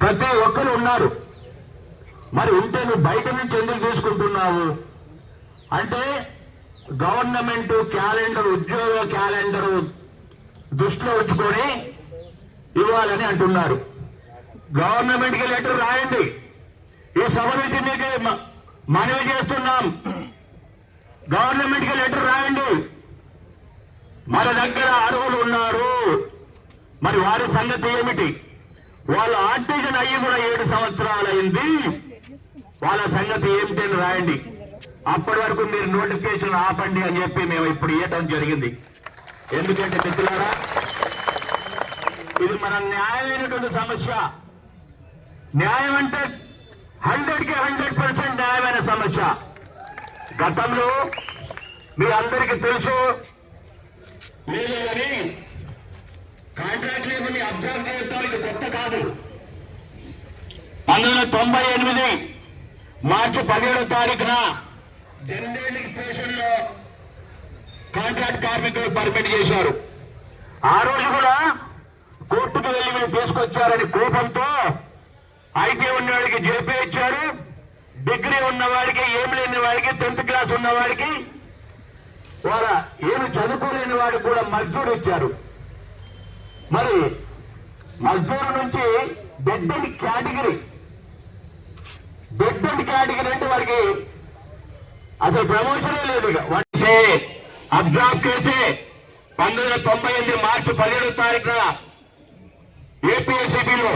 ప్రతి ఒక్కరు ఉన్నారు. మరి ఉంటే నువ్వు బయట నుంచి ఎందుకు తీసుకుంటున్నావు? అంటే గవర్నమెంట్ క్యాలెండర్ ఉద్యోగ క్యాలెండర్ దృష్టిలో ఉంచుకొని ఇవ్వాలని అంటున్నారు. గవర్నమెంట్కి లెటర్ రాయండి. ఈ సభ నుంచి మీకు మ- మనవి చేస్తున్నాం. గవర్నమెంట్కి లెటర్ రాయండి. మన దగ్గర అరువులు ఉన్నారు. మరి వారి సంగతి ఏమిటి? వాళ్ళు ఆర్టిజన్ అయ్యి కూడా ఏడు సంవత్సరాలైంది వాళ్ళ సంగతి ఏమిటి అని రాయండి. అప్పటి వరకు మీరు నోటిఫికేషన్ ఆపండి అని చెప్పి మేము ఇప్పుడు ఇవ్వటం జరిగింది. ఎందుకంటే మిత్రులారా ఇది మన న్యాయమైనటువంటి సమస్య. న్యాయం అంటే హండ్రెడ్కి హండ్రెడ్ పర్సెంట్ న్యాయమైన సమస్య. గతంలో మీ అందరికీ తెలుసు లేదు అని కాంట్రాక్ట్ లేబర్ని అబ్జర్వ్ చేస్తాం ఇది కొత్త కాదు. పంతొమ్మిది వందల తొంభై ఎనిమిది మార్చి పదిహేడో తారీఖున జనరల్ స్టేషన్లో కాంట్రాక్ట్ కార్మికులు పర్మిట్ చేశారు. ఆ రోజు కూడా కోర్టుకు వెళ్ళి మీరు తీసుకొచ్చారని కోపంతో ఐటీ ఉన్నవాడికి జేపీ ఇచ్చారు డిగ్రీ ఉన్నవాడికి ఏం లేని వాడికి టెన్త్ క్లాస్ ఉన్నవాడికి వాళ్ళ ఏమి చదువుకోలేని వాడికి కూడా మజ్దూరు ఇచ్చారు. మరి మజ్దూరు నుంచి bed and category bed and category అంటే వాడికి అసలు ప్రమోషనే లేదు ఇక. వాడిసే అబ్జాబ్ కేసే పంతొమ్మిది వందల తొంభై ఎనిమిది మార్చి పదిహేడో తారీఖున ఏపీఎస్సిబిలో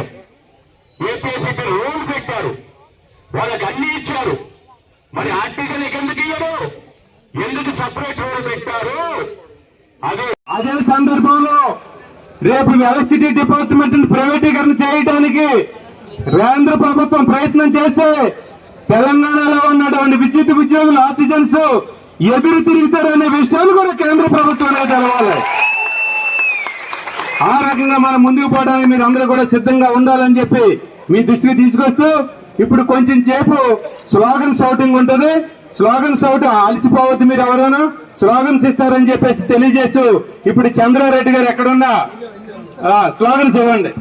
ఏపీఎస్సిబి రూల్ పెట్టారు. వాళ్ళకి అన్ని ఇచ్చారు. మరి ఆర్టికల్ ఎందుకు ఇయ్యరు? ఎందుకు సపరేట్ రూల్ పెట్టారు? అదే అదే సందర్భంలో రేపు ఎలక్ట్రిసిటీ డిపార్ట్మెంట్ ప్రైవేటీకరణ చేయడానికి కేంద్ర ప్రభుత్వం ప్రయత్నం చేస్తే తెలంగాణలో ఉన్నటువంటి విద్యుత్ ఉద్యోగులు ఆర్టిజన్స్ ఎదురు తిరుగుతారనే విషయాలు కూడా కేంద్ర ప్రభుత్వం తెలవాలి. ఆ రకంగా మనం ముందుకు పోవడానికి మీరు అందరూ కూడా సిద్ధంగా ఉండాలని చెప్పి మీ దృష్టికి తీసుకొస్తూ ఇప్పుడు కొంచెం సేపు స్లోగన్ షౌటింగ్ ఉంటుంది. స్లోగన్స్ సౌట్ అలసిపోవద్దు మీరు ఎవరైనా? స్లోగన్స్ ఇస్తారని చెప్పేసి తెలియజేస్తూ ఇప్పుడు చంద్రారెడ్డి గారు ఎక్కడున్నా? స్లోగన్స్ ఇవ్వండి.